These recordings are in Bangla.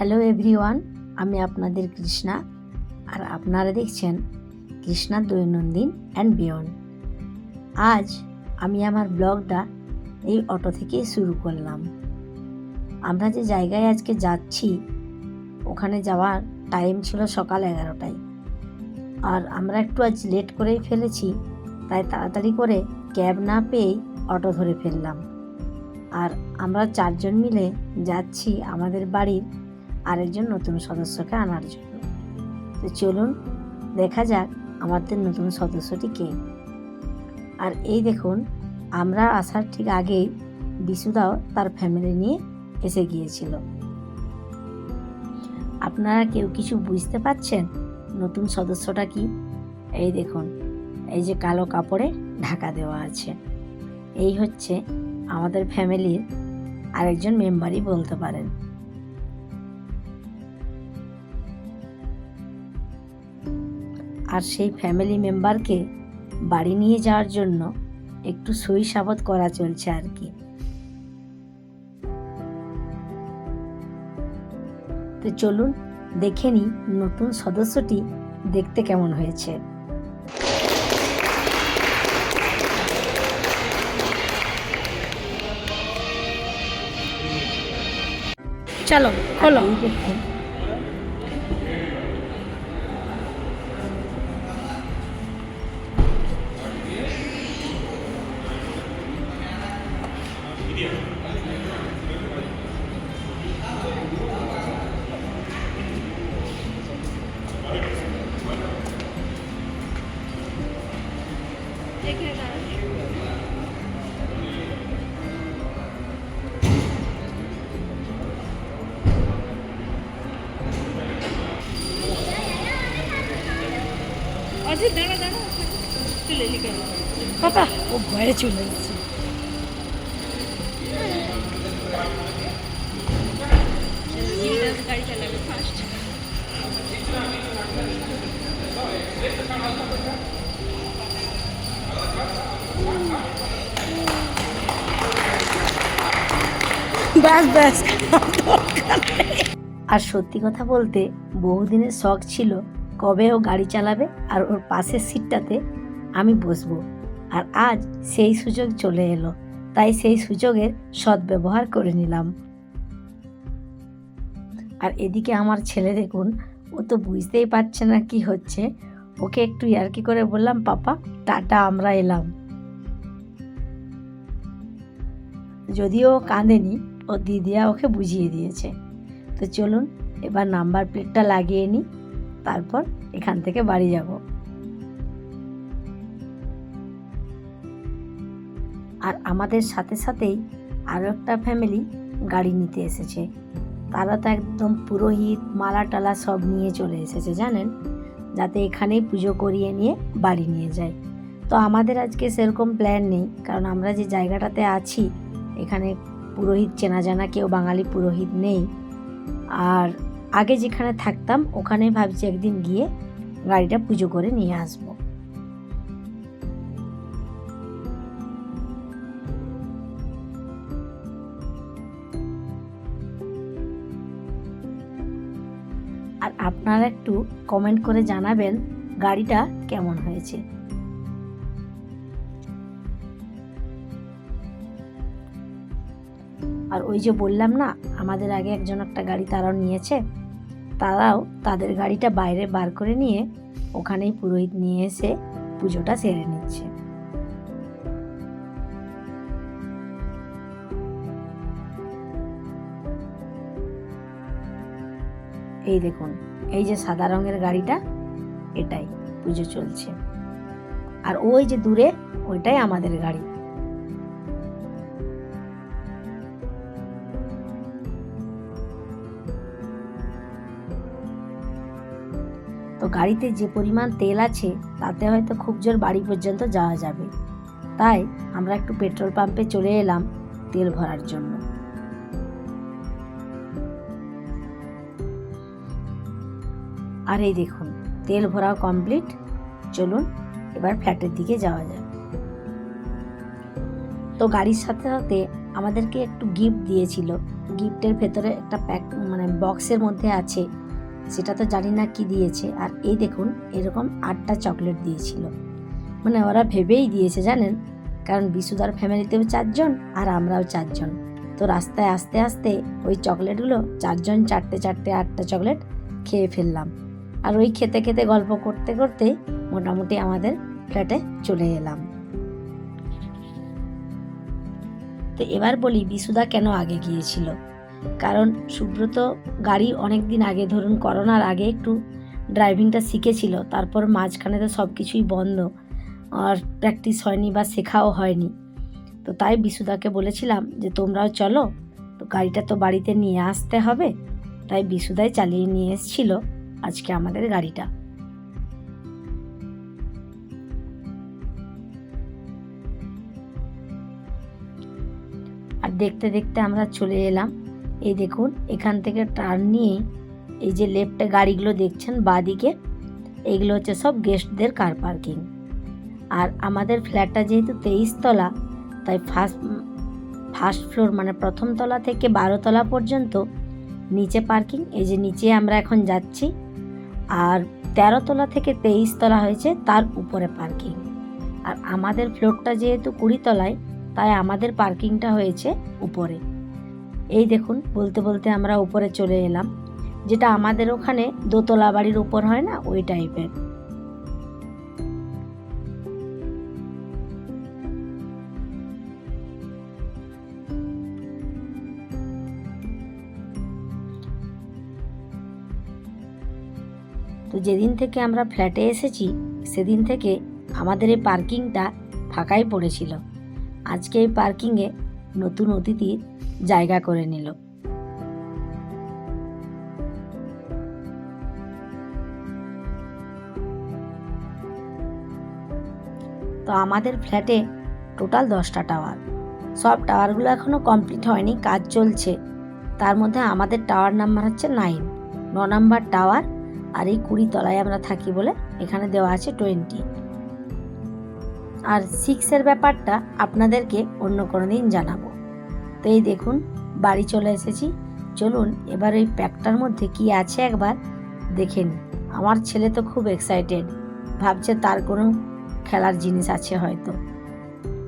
হ্যালো এভরিওয়ান, আমি আপনাদের কৃষ্ণা আর আপনারা দেখছেন কৃষ্ণা দৈনন্দিন অ্যান্ড বিয়ন্ড আজ আমি আমার ব্লগটা এই অটো থেকেই শুরু করলাম। আমরা যে জায়গায় আজকে যাচ্ছি, ওখানে যাওয়ার টাইম ছিল সকাল এগারোটায়। আর আমরা একটু আজ লেট করেই ফেলেছি, তাই তাড়াতাড়ি করে ক্যাব না পেয়েই অটো ধরে ফেললাম। আর আমরা চারজন মিলে যাচ্ছি আমাদের বাড়ির আরেকজন নতুন সদস্যকে আনার জন্য। তো চলুন, দেখা যাক আমাদের নতুন সদস্যটি কে। আর এই দেখুন, আমরা আসার ঠিক আগেই বিশুদাও তার ফ্যামিলি নিয়ে এসে গিয়েছিল। আপনারা কেউ কিছু বুঝতে পারছেন নতুন সদস্যটা কি? এই দেখুন, এই যে কালো কাপড়ে ঢাকা দেওয়া আছে। এই হচ্ছে আমাদের ফ্যামিলির আরেকজন মেম্বারই বলতে পারেন। আর সেই ফ্যামিলি মেম্বারকে বাড়ি নিয়ে যাওয়ার জন্য একটু সই সাবত করা চলছে আর কি। তো চলুন দেখে নিই নতুন সদস্যটি দেখতে কেমন হয়েছে। চলো খোলো। দেখুন বাবা ও ভয়ে চলে এসেছে। ব্যাস ব্যাস। আর সত্যি কথা বলতে, বহুদিনের শখ ছিল কবে ও গাড়ি চালাবে আর ওর পাশের সিটটাতে আমি বসবো। আর আজ সেই সুযোগ চলে এলো। তাই সেই সুযোগের সদ্ব্যবহার করে নিলাম। আর এদিকে আমার ছেলে দেখুন, ও তো বুঝতেই পারছে না কি হচ্ছে। ওকে একটু ইয়ার্কি করে বললাম, পাপা, টাটা, আমরা এলাম। যদিও কাঁদেনি ও দিদিয়া ওকে বুঝিয়ে দিয়েছে। তো চলুন, এবার নাম্বার প্লেটটা লাগিয়ে নিই তারপর এখান থেকে বাড়ি যাব। আর আমাদের সাথে সাথেই আরও একটা ফ্যামিলি গাড়ি নিতে এসেছে। তারা তো একদম পুরোহিত মালা টালা সব নিয়ে চলে এসেছে, জানেন? যাতে এখানেই পুজো করিয়ে নিয়ে বাড়ি নিয়ে যায়। তো আমাদের আজকে সেরকম প্ল্যান নেই, কারণ আমরা যে জায়গাটাতে আছি, এখানে পুরোহিত চেনা জানা কেউ বাঙালি পুরোহিত নেই। আর আগে যেখানে থাকতাম, ওখানে ভাবছি একদিন গিয়ে গাড়িটা পুজো করে নিয়ে আসব। আর আপনারা একটু কমেন্ট করে জানাবেন গাড়িটা কেমন হয়েছে। ওই যে বললাম না, আমাদের আগে একজন একটা গাড়ি তারাও নিয়েছে, তারাও তাদের গাড়িটা বাইরে বার করে নিয়ে ওখানেই পুরোহিত নিয়ে এসে পুজোটা সেরে নিচ্ছে। এই দেখুন, এই যে সাদা রঙের গাড়িটা, এটাই পুজো চলছে। আর ওই যে দূরে, ওইটাই আমাদের গাড়ি। তো গাড়িতে যে পরিমাণ তেল আছে, তাতে হয়তো খুব জোর বাড়ি পর্যন্ত যাওয়া যাবে। তাই আমরা একটু পেট্রোল পাম্পে চলে এলাম তেল ভরার জন্য। আর এই দেখুন, তেল ভরাও কমপ্লিট চলুন, এবার ফ্ল্যাটের দিকে যাওয়া যাক। তো গাড়ির সাথে সাথে আমাদেরকে একটু গিফট দিয়েছিল। গিফটের ভেতরে একটা প্যাক মানে বক্সের মধ্যে আছে। সেটা তো জানি না কি দিয়েছে। আর এই দেখুন, এরকম আটটা চকলেট দিয়েছিল। মানে ওরা ভেবেই দিয়েছে, জানেন? কারণ বিশুদার ফ্যামিলিতেও চারজন আর আমরাও চারজন। তো রাস্তায় আস্তে আস্তে ওই চকলেটগুলো চারজন চারটে চারটে আটটা চকলেট খেয়ে ফেললাম। আর ওই খেতে খেতে গল্প করতে করতে মোটামুটি আমাদের ফ্ল্যাটে চলে এলাম। তো এবার বলি, বিশুদা কেন আগে গিয়েছিল? কারণ সুব্রত গাড়ি অনেক দিন আগে, ধরুন করোনার আগে একটু ড্রাইভিংটা শিখেছিল, তারপর মাঝখানে তো সব কিছুই বন্ধ। আর প্র্যাকটিস হয়নি বা শেখাও হয়নি। তো তাই বিশুদাকে বলেছিলাম যে, তোমরাও চলো, তো গাড়িটা তো বাড়িতে নিয়ে আসতে হবে। তাই বিশুদাই চালিয়ে নিয়ে এসেছিল আজকে আমাদের গাড়িটা। আর দেখতে দেখতে আমরা চলে এলাম এই দেখুন, এখান থেকে টার্ন নিয়ে এই যে লেফটে গাড়িগুলো দেখছেন, বাদিকে এইগুলো হচ্ছে সব গেস্টদের কার পার্কিং আর আমাদের ফ্ল্যাটটা যেহেতু তেইশ তলা, তাই ফার্স্ট ফার্স্ট ফ্লোর মানে প্রথম তলা থেকে বারো তলা পর্যন্ত নিচে পার্কিং এই যে নিচে আমরা এখন যাচ্ছি, আর তেরো তলা থেকে তেইশ তলা হয়েছে তার উপরে পার্কিং আর আমাদের ফ্লোরটা যেহেতু কুড়ি তলায়, তাই আমাদের পার্কিংটা হয়েছে উপরে। এই দেখুন, বলতে বলতে আমরা উপরে চলে এলাম, যেটা আমাদের ওখানে দোতলা বাড়ির উপর হয় না, ওই টাইপের তো যেদিন থেকে আমরা ফ্ল্যাটে এসেছি, সেদিন থেকে আমাদের এই পার্কিংটা ফাঁকাই পড়েছিল। আজকে এই পার্কিংয়ে নতুন অতিথি জায়গা করে নিল। তো আমাদের ফ্ল্যাটে টোটাল দশটা টাওয়ার। সব টাওয়ারগুলো এখনও কমপ্লিট হয়নি, কাজ চলছে। তার মধ্যে আমাদের টাওয়ার নাম্বার হচ্ছে নাইন। ন নাম্বার টাওয়ার আর এই কুড়ি তলায় আমরা থাকি বলে এখানে দেওয়া আছে টোয়েন্টি। আর সিক্সের ব্যাপারটা আপনাদেরকে অন্য কোনো দিন জানাব। তো এই দেখুন, বাড়ি চলে এসেছি। চলুন, এবার ওই প্যাকটার মধ্যে কি আছে একবার দেখে নিই। আমার ছেলে তো খুব এক্সাইটেড ভাবছে তার কোনো খেলার জিনিস আছে হয়তো।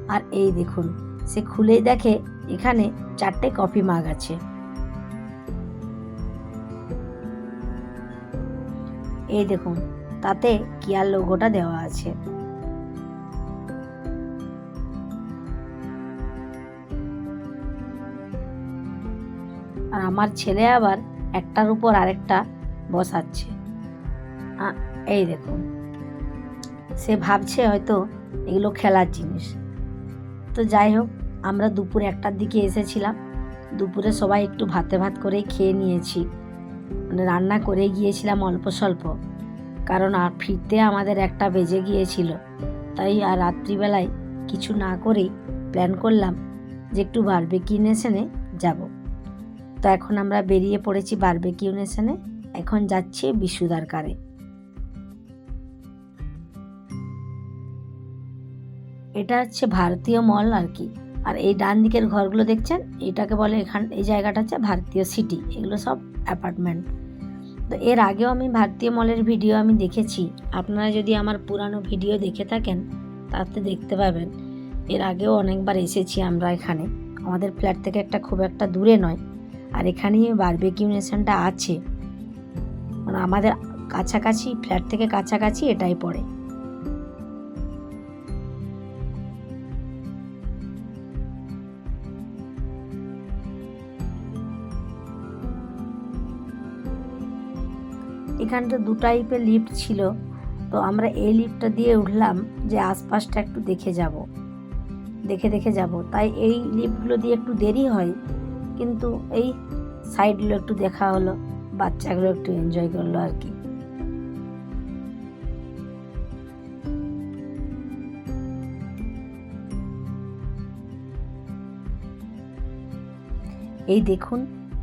আর এই দেখুন, সে খুলেই দেখে, এখানে চারটে কফি মাগ আছে। এই দেখুন, তাতে কিয়ার লোগোটা দেওয়া আছে। আমার ছেলে আবার একটার উপর আরেকটা বসাচ্ছে। এই দেখুন। সে ভাবছে হয়তো এগুলো খেলার জিনিস। তো যাই হোক, আমরা দুপুর একটার দিকে এসেছিলাম। দুপুরে সবাই একটু ভাতে ভাত করেই খেয়ে নিয়েছি। মানে রান্না করে গিয়েছিলাম অল্প স্বল্প। কারণ আর ফিরতে আমাদের একটা বেজে গিয়েছিল। তাই আর রাত্রিবেলায় কিছু না করেই প্ল্যান করলাম যে একটু বারবেকিউ নেশনে যাব। তো এখন আমরা বেরিয়ে পড়েছি বারবেকিউ নেশনে এখন যাচ্ছি বিশুদার কারে। এটা হচ্ছে ভারতীয় মল আর কি। আর এই ডান দিকের ঘরগুলো দেখছেন? এটাকে বলে এখান, এই জায়গাটা হচ্ছে ভারতীয় সিটি এগুলো সব অ্যাপার্টমেন্ট তো এর আগেও আমি ভারতীয় মলের ভিডিও আমি দেখেছি। আপনারা যদি আমার পুরানো ভিডিও দেখে থাকেন, তাতে দেখতে পাবেন। এর আগেও অনেকবার এসেছি আমরা এখানে। আমাদের ফ্ল্যাট থেকে একটা খুব একটা দূরে নয়। আর এখানেই বারবেকিউ নেশনটা আছে। মানে আমাদের কাছাকাছি ফ্ল্যাট থেকে কাছাকাছি এটাই পড়ে। এখানটা দু টাইপের লিফট ছিল। তো আমরা এই লিফটটা দিয়ে উঠলাম যে আশপাশটা একটু দেখে যাব। দেখে দেখে যাব। তাই এই লিফটগুলো দিয়ে একটু দেরি হয়। কিন্তু এই সাইডগুলো একটু দেখা হলো, বাচ্চাগুলো একটু এনজয় করল আর কি। এই দেখুন,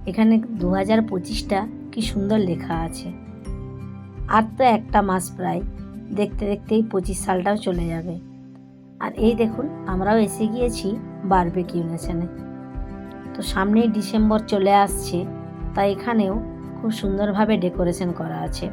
এখানে দু হাজার পঁচিশটা কি সুন্দর লেখা আছে। আর তো একটা মাস প্রায়, দেখতে দেখতেই পঁচিশ সালটাও চলে যাবে। আর এই দেখুন, আমরাও এসে গিয়েছি বারবেকিউ নেশনে। তো সামনেই ডিসেম্বর চলে আসছে, তাই এখানেও খুব সুন্দরভাবে ডেকোরেশন করা আছে।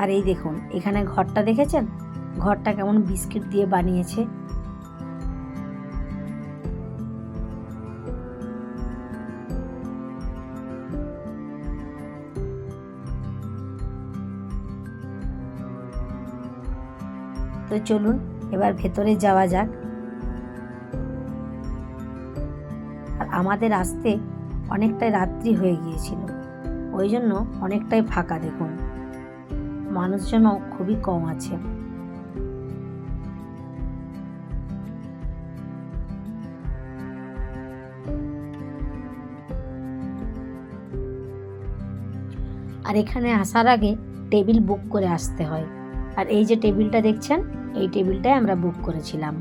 আর এই দেখুন, এখানে ঘরটা দেখেছেন? ঘরটা কেমন বিস্কিট দিয়ে বানিয়েছে। তো চলুন, এবার ভেতরে যাওয়া যাক। আর আমাদের আসতে অনেকটাই রাত্রি হয়ে গিয়েছিল, ওই জন্য অনেকটাই ফাঁকা দেখুন। মানুষজনও খুবই কম আছে। আর এখানে আসার আগে টেবিল বুক করে আসতে হয়। আর এই যে টেবিলটা দেখছেন, এই টেবিলটাই আমরা বুক করেছিলাম।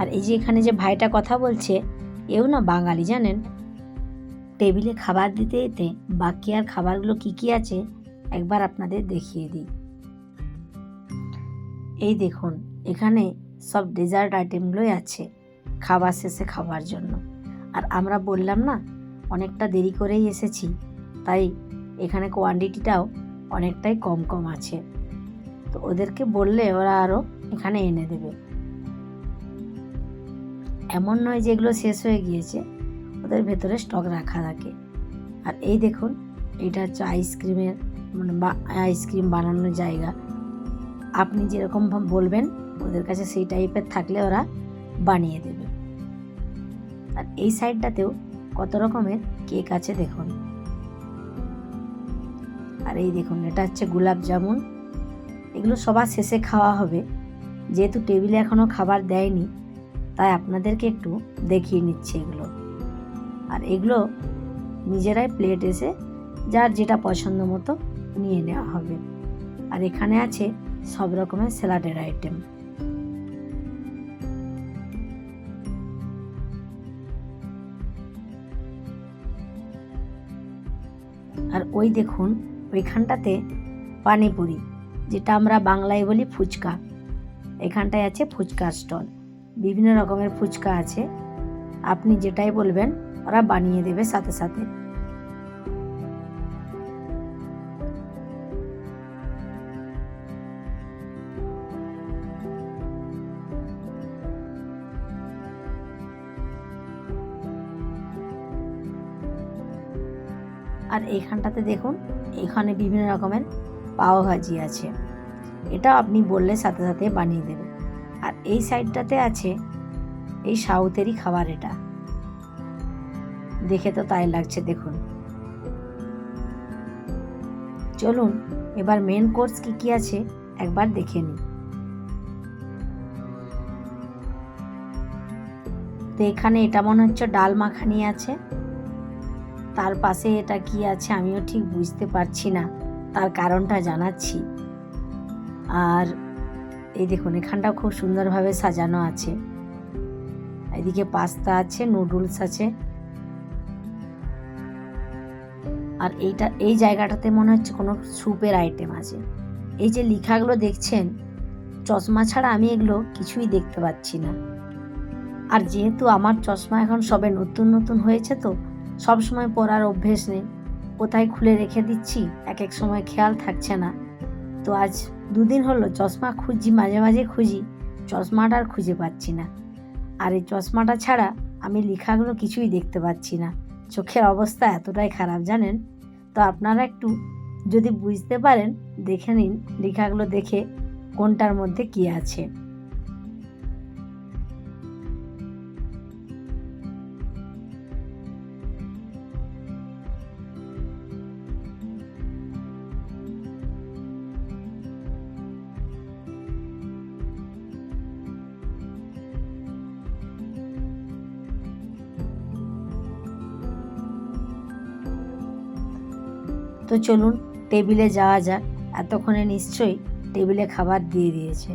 আর এই যে এখানে যে ভাইটা কথা বলছে, এও না বাঙালি জানেন? টেবিলে খাবার দিতে দিতে বাকি আর খাবারগুলো কি কি আছে, একবার আপনাদের দেখিয়ে দিই। এই দেখুন, এখানে সব ডেজার্ট আইটেমগুলোই আছে, খাবার শেষে খাওয়ার জন্য। আর আমরা বললাম, না, অনেকটা দেরি করেই এসেছি। তাই এখানে কোয়ান্টিটিটাও অনেকটাই কম কম আছে। তো ওদেরকে বললে ওরা আরও এখানে এনে দেবে। এমন নয় যে এগুলো শেষ হয়ে গিয়েছে, ওদের ভেতরে স্টক রাখা থাকে। আর এই দেখুন, এটা হচ্ছে আইসক্রিমের মানে আইসক্রিম বানানোর জায়গা। আপনি যেরকম বলবেন, ওদের কাছে সেই টাইপের থাকলে ওরা বানিয়ে দেবে। আর এই সাইডটাতেও কত রকমের কেক আছে দেখুন। আর এই দেখুন, এটা হচ্ছে গোলাপ জামুন। এগুলো সবার শেষে খাওয়া হবে। যেহেতু টেবিলে এখনও খাবার দেয়নি, তাই আপনাদেরকে একটু দেখিয়ে নিচ্ছে এগুলো। আর এগুলো নিজেরাই প্লেট এসে যার যেটা পছন্দ মতো নিয়ে নেওয়া হবে। আর এখানে আছে সব রকমের স্যালাডের আইটেম ওই দেখুন, ওইখানটাতে পানিপুরি, যেটা আমরা বাংলায় বলি ফুচকা। এখানটায় আছে ফুচকা স্টল। বিভিন্ন রকমের ফুচকা আছে। আপনি যেটাই বলবেন, ওরা বানিয়ে দেবে সাথে সাথে। আর এইখানটাতে দেখুন, এখানে বিভিন্ন রকমের পাও ভাজি আছে। এটা আপনি বললে সাথে সাথে বানিয়ে দেবে আর এই সাইডটাতে আছে এই সাউথেরই খাবার এটা। দেখে তো তাই লাগছে, দেখুন। চলুন, এবার মেন কোর্স কি কি আছে একবার দেখে নিই। তো এখানে এটা মনে হচ্ছে ডাল মাখানি আছে। তার পাশে এটা কি আছে আমিও ঠিক বুঝতে পারছি না। তার কারণটা জানাচ্ছি। আর এই দেখুন, এখানটাও খুব সুন্দরভাবে সাজানো আছে। এদিকে পাস্তা আছে, নুডলস আছে। আর এইটা, এই জায়গাটাতে মনে হচ্ছে কোনো স্যুপের আইটেম আছে। এই যে লেখাগুলো দেখছেন, চশমা ছাড়া আমি এগুলো কিছুই দেখতে পাচ্ছি না। আর যেহেতু আমার চশমা এখন সবে নতুন নতুন হয়েছে তো সব সময় পরার অভ্যেস নেই। কোথায় খুলে রেখে দিচ্ছি? এক এক সময় খেয়াল থাকছে না। তো আজ দুদিন হলো চশমা খুঁজছি, মাঝে মাঝে খুঁজি। চশমাটা আর খুঁজে পাচ্ছি না। আর এই চশমাটা ছাড়া আমি লেখাগুলো কিছুই দেখতে পাচ্ছি না। চোখের অবস্থা এতটাই খারাপ, জানেন? তো আপনারা একটু যদি বুঝতে পারেন, দেখে নিন, লেখাগুলো দেখে কোনটার মধ্যে কি আছে। তো চলুন টেবিলে যাওয়া যাক। এতক্ষণে নিশ্চয়ই টেবিলে খাবার দিয়ে দিয়েছে।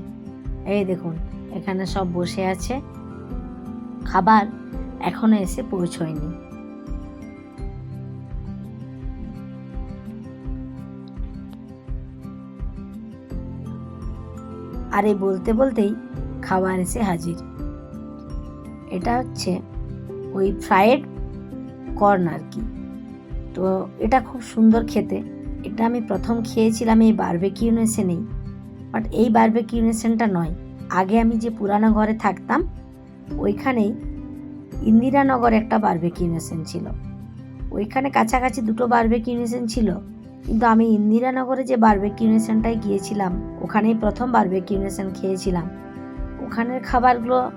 এই দেখুন, এখানে সব বসে আছে। খাবার এখনও এসে পৌঁছয়নি। আর এই বলতে বলতেই খাবার এসে হাজির। এটা হচ্ছে ওই ফ্রায়েড কর্ন আর কি। তো এটা খুব সুন্দর খেতে। এটা আমি প্রথম খেয়েছিলাম এই বারবেকিউ নেশনেই বাট এই বারবেকিউ নেশনটা নয়। আগে আমি যে পুরানো ঘরে থাকতাম, ওইখানেই ইন্দিরানগর একটা বারবেকিউ নেশন ছিল। ওইখানে কাছাকাছি দুটো বারবেকিউ নেশন ছিল। কিন্তু আমি ইন্দিরানগরে যে বারবেকিউ নেশনটায় গিয়েছিলাম, ওখানেই প্রথম বারবেকিউ নেশন খেয়েছিলাম। ওখানের খাবারগুলো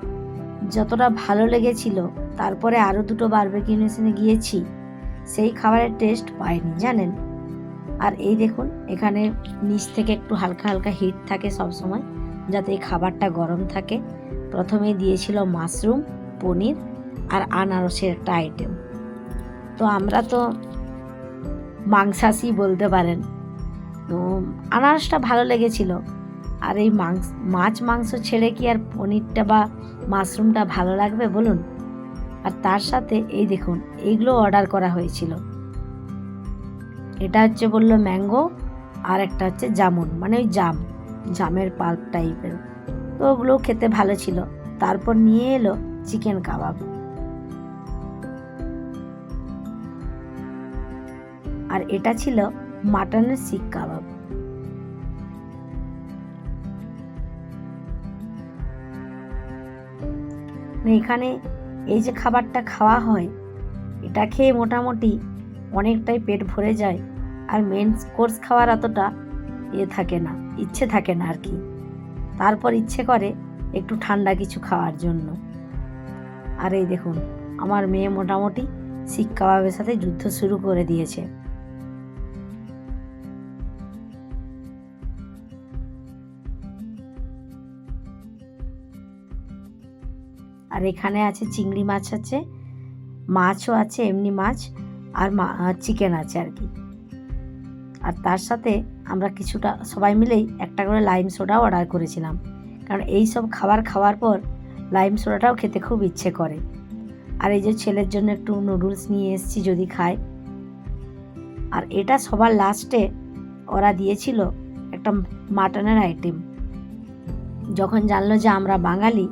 যতটা ভালো লেগেছিল, তারপরে আরও দুটো বারবেকিউ নেশনে গিয়েছি। সেই খাবারের টেস্ট পাইনি, জানেন? আর এই দেখুন, এখানে নিচ থেকে একটু হালকা হালকা হিট থাকে সব সময় যাতে এই খাবারটা গরম থাকে। প্রথমে দিয়েছিল মাশরুম, পনির আর আনারসের একটা আইটেম তো আমরা তো মাংসাশি বলতে পারেন। তো আনারসটা ভালো লেগেছিল। আর এই মাংস, মাছ মাংস ছেড়ে কি আর পনিরটা বা মাশরুমটা ভালো লাগবে বলুন? আর তার সাথে এই দেখুন, এইগুলো অর্ডার করা হয়েছিল। এটা হচ্ছে বলল ম্যাঙ্গো আর একটা হচ্ছে জামুন মানে ওই জাম, জামের পাল্প টাইপের তো ওগুলো খেতে ভালো ছিল। তারপর নিয়ে এলো চিকেন কাবাব আর এটা ছিল মাটনের শিক কাবাব এখানে এই যে খাবারটা খাওয়া হয়, এটা খেয়ে মোটামুটি অনেকটাই পেট ভরে যায়। আর মেন কোর্স খাওয়ার অতটা ইয়ে থাকে না, ইচ্ছে থাকে না আর কি। তারপর ইচ্ছে করে একটু ঠান্ডা কিছু খাওয়ার জন্য। আর এই দেখুন, আমার মেয়ে মোটামুটি শিক কাবাবের সাথে যুদ্ধ শুরু করে দিয়েছে। আর এখানে আছে চিংড়ি মাছ আছে, মাছও আছে, এমনি মাছ আর চিকেন আছে আর কি। আর তার সাথে আমরা কিছুটা, সবাই মিলেই একটা করে লাইম সোডাও অর্ডার করেছিলাম। কারণ এই সব খাবার খাওয়ার পর লাইম সোডাটাও খেতে খুব ইচ্ছে করে। আর এই যে ছেলের জন্য একটু নুডলস নিয়ে এসেছি যদি খায়। আর এটা সবার লাস্টে ওরা দিয়েছিল একটা মাটনের আইটেম যখন জানলো যে আমরা বাঙালি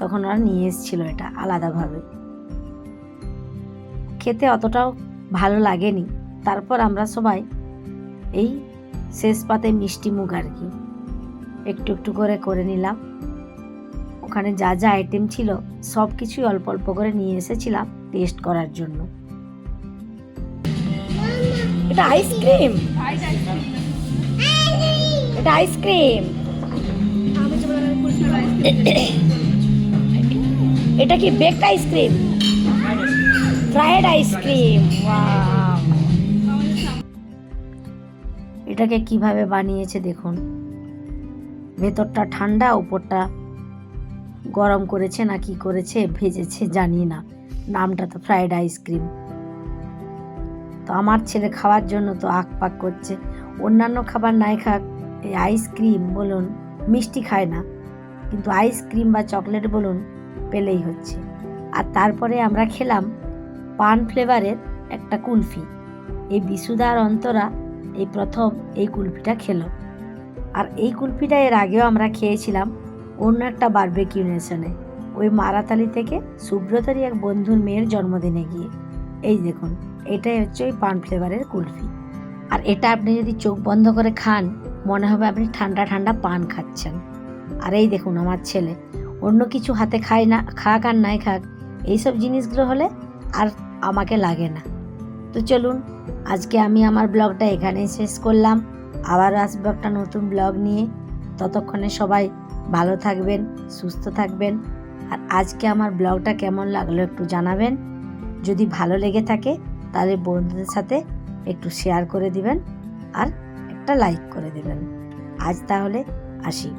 তখন ওরা নিয়ে এসেছিল এটা আলাদাভাবে। খেতে অতটাও ভালো লাগেনি। তারপর আমরা সবাই এই শেষ পাতে মিষ্টি মুখ আর কি, একটু একটু করে করে নিলাম। ওখানে যা যা আইটেম ছিল, সব কিছুই অল্প অল্প করে নিয়ে এসেছিলাম টেস্ট করার জন্য। এটা আইসক্রিম এটা আইসক্রিম এটা কি বেকড আইসক্রিম ফ্রাইড আইসক্রিম এটাকে কীভাবে বানিয়েছে দেখুন। ভেতরটা ঠান্ডা, উপরটা গরম করেছে না কি করেছে, ভেজেছে, জানি না। নামটা তো ফ্রাইড আইসক্রিম তো আমার ছেলে খাওয়ার জন্য তো আক পাক করছে। অন্যান্য খাবার নাই খাক, এই আইসক্রিম বলুন, মিষ্টি খায় না। কিন্তু আইসক্রিম বা চকলেট বলুন পেলেই হচ্ছে। আর তারপরে আমরা খেলাম পান ফ্লেভারের একটা কুলফি। এই বিশুদা আর অন্তরা এই প্রথম এই কুলফিটা খেলো। আর এই কুলফিটা এর আগেও আমরা খেয়েছিলাম অন্য একটা বারবেকিউ নেশনে ওই মারাতালি থেকে সুব্রতরই এক বন্ধুর মেয়ের জন্মদিনে গিয়ে। এই দেখুন, এটাই হচ্ছে ওই পান ফ্লেভারের কুলফি। আর এটা আপনি যদি চোখ বন্ধ করে খান, মনে হবে আপনি ঠান্ডা ঠান্ডা পান খাচ্ছেন। আর এই দেখুন আমার ছেলে অন্য কিছু হাতে খায় না, খাক আর নাই খাক, এইসব জিনিসগুলো হলে আর আমাকে লাগে না। তো চলুন, আজকে আমি আমার ব্লগটা এখানেই শেষ করলাম। আবার আসব একটা নতুন ব্লগ নিয়ে। ততক্ষণে সবাই ভালো থাকবেন, সুস্থ থাকবেন। আর আজকে আমার ব্লগটা কেমন লাগল একটু জানাবেন। যদি ভালো লেগে থাকে, তাহলে বন্ধুদের সাথে একটু শেয়ার করে দিবেন আর একটা লাইক করে দেবেন। আজ তাহলে আসি।